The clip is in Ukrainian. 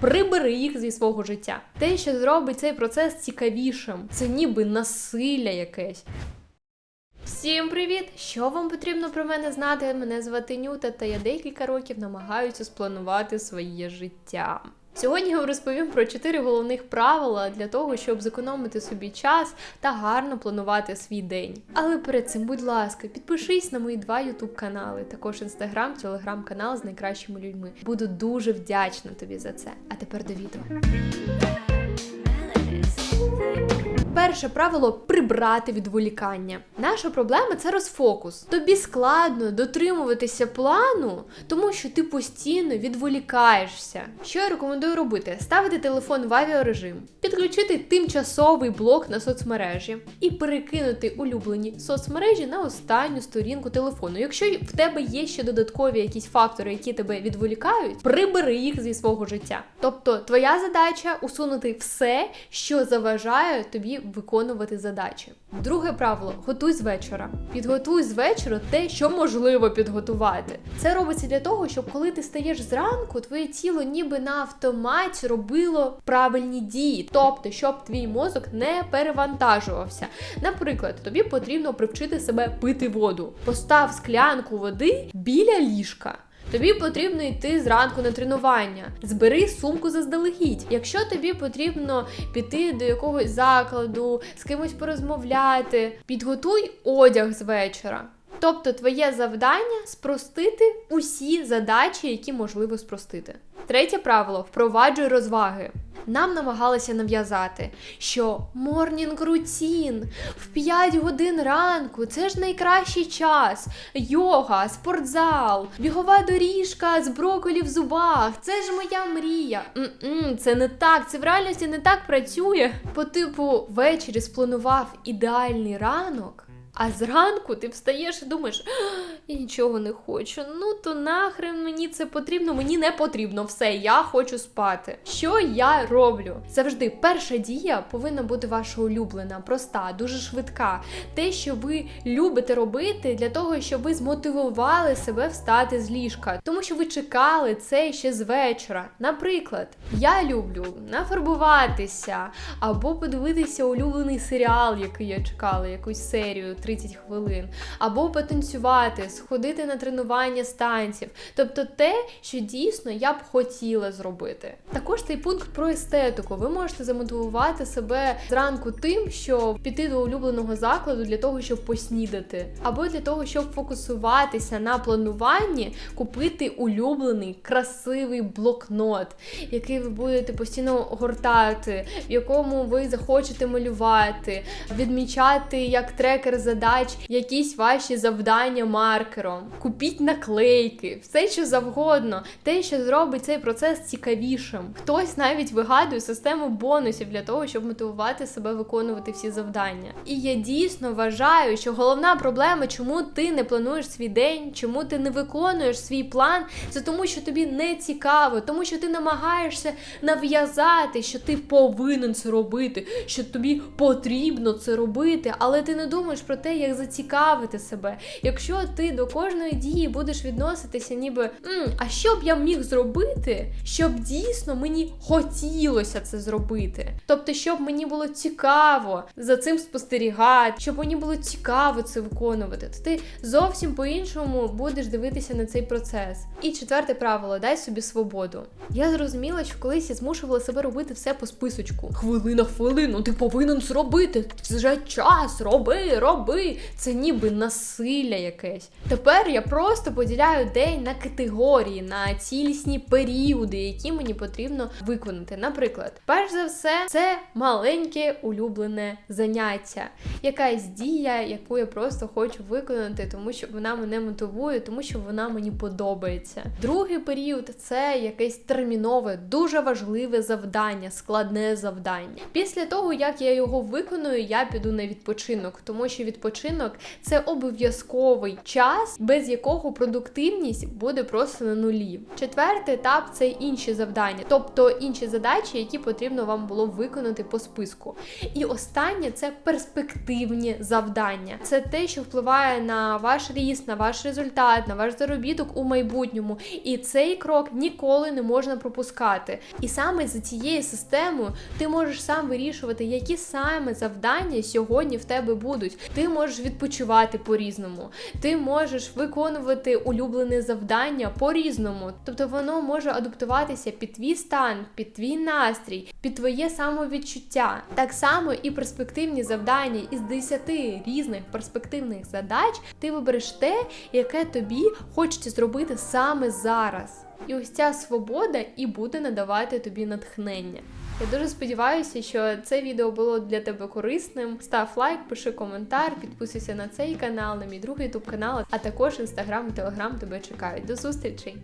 Прибери їх зі свого життя. Те, що зробить цей процес цікавішим, це ніби насилля якесь. Всім привіт! Що вам потрібно про мене знати? Мене звати Нюта, та я декілька років намагаюся спланувати своє життя. Сьогодні я вам розповім про чотири головних правила для того, щоб зекономити собі час та гарно планувати свій день. Але перед цим, будь ласка, підпишись на мої два ютуб канали, також інстаграм, телеграм-канал з найкращими людьми. Буду дуже вдячна тобі за це. А тепер до відео. Перше правило прибрати відволікання. Наша проблема це розфокус. Тобі складно дотримуватися плану, тому що ти постійно відволікаєшся. Що я рекомендую робити? Ставити телефон в авіарежим, підключити тимчасовий блок на соцмережі і перекинути улюблені соцмережі на останню сторінку телефону. Якщо в тебе є ще додаткові якісь фактори, які тебе відволікають, прибери їх зі свого життя. Тобто, твоя задача усунути все, що заважає тобі виконувати задачі. Друге правило готуй з вечора. Підготуй з вечора те, що можливо підготувати. Це робиться для того, щоб коли ти стаєш зранку, твоє тіло ніби на автоматі робило правильні дії, тобто, щоб твій мозок не перевантажувався. Наприклад, тобі потрібно привчити себе пити воду. Постав склянку води біля ліжка. Тобі потрібно йти зранку на тренування. Збери сумку заздалегідь. Якщо тобі потрібно піти до якогось закладу, з кимось порозмовляти, підготуй одяг з вечора. Тобто, твоє завдання спростити усі задачі, які можливо спростити. Третє правило впроваджуй розваги. Нам намагалися нав'язати, що морнінг рутін в 5 годин ранку це ж найкращий час. Йога, спортзал, бігова доріжка з броколі в зубах. Це ж моя мрія. М-м, це не так, це в реальності не так працює. По типу, ввечері спланував ідеальний ранок. А зранку ти встаєш і думаєш, я нічого не хочу. Ну то нахрен мені це потрібно, мені не потрібно все, я хочу спати. Що я роблю? Завжди перша дія повинна бути ваша улюблена, проста, дуже швидка. Те, що ви любите робити для того, щоб ви змотивували себе встати з ліжка, тому що ви чекали це ще з вечора. Наприклад, я люблю нафарбуватися або подивитися улюблений серіал, який я чекала, якусь серію. 30 хвилин, або потанцювати, сходити на тренування з танців. Тобто те, що дійсно я б хотіла зробити. Також цей пункт про естетику. Ви можете замотивувати себе зранку тим, що піти до улюбленого закладу для того, щоб поснідати, або для того, щоб фокусуватися на плануванні, купити улюблений красивий блокнот, який ви будете постійно гортати, в якому ви захочете малювати, відмічати як трекер за задач, якісь ваші завдання маркером, купіть наклейки, все що завгодно, те, що зробить цей процес цікавішим. Хтось навіть вигадує систему бонусів для того, щоб мотивувати себе виконувати всі завдання. І я дійсно вважаю, що головна проблема, чому ти не плануєш свій день, чому ти не виконуєш свій план, це тому, що тобі не цікаво, тому що ти намагаєшся нав'язати, що ти повинен це робити, що тобі потрібно це робити, але ти не думаєш про те, як зацікавити себе. Якщо ти до кожної дії будеш відноситися, ніби М, а що б я міг зробити, щоб дійсно мені хотілося це зробити. Тобто, щоб мені було цікаво за цим спостерігати, щоб мені було цікаво це виконувати, то ти зовсім по-іншому будеш дивитися на цей процес. І четверте правило дай собі свободу. Я зрозуміла, що колись я змушувала себе робити все по списочку. Хвилина, хвилину, ти повинен зробити. Вже час, роби, роби. Це ніби насилля якесь. Тепер я просто поділяю день на категорії, на цілісні періоди, які мені потрібно виконати. Наприклад, перш за все, це маленьке улюблене заняття, якась дія, яку я просто хочу виконати, тому що вона мене мотивує, тому що вона мені подобається. Другий період це якесь термінове, дуже важливе завдання, складне завдання. Після того, як я його виконую, я піду на відпочинок, тому що відпочинок відпочинок це обов'язковий час, без якого продуктивність буде просто на нулі. Четвертий етап це інші завдання, тобто інші задачі, які потрібно вам було виконати по списку. І останнє це перспективні завдання. Це те, що впливає на ваш ріст, на ваш результат, на ваш заробіток у майбутньому. І цей крок ніколи не можна пропускати. І саме за цією системою ти можеш сам вирішувати, які саме завдання сьогодні в тебе будуть. Ти можеш відпочивати по-різному, ти можеш виконувати улюблене завдання по-різному. Тобто воно може адаптуватися під твій стан, під твій настрій, під твоє самовідчуття. Так само і перспективні завдання із 10 різних перспективних задач ти вибереш те, яке тобі хочеться зробити саме зараз. І ось ця свобода і буде надавати тобі натхнення. Я дуже сподіваюся, що це відео було для тебе корисним. Став лайк, пиши коментар, підписуйся на цей канал, на мій другий ютуб канал, а також інстаграм і телеграм тебе чекають. До зустрічей!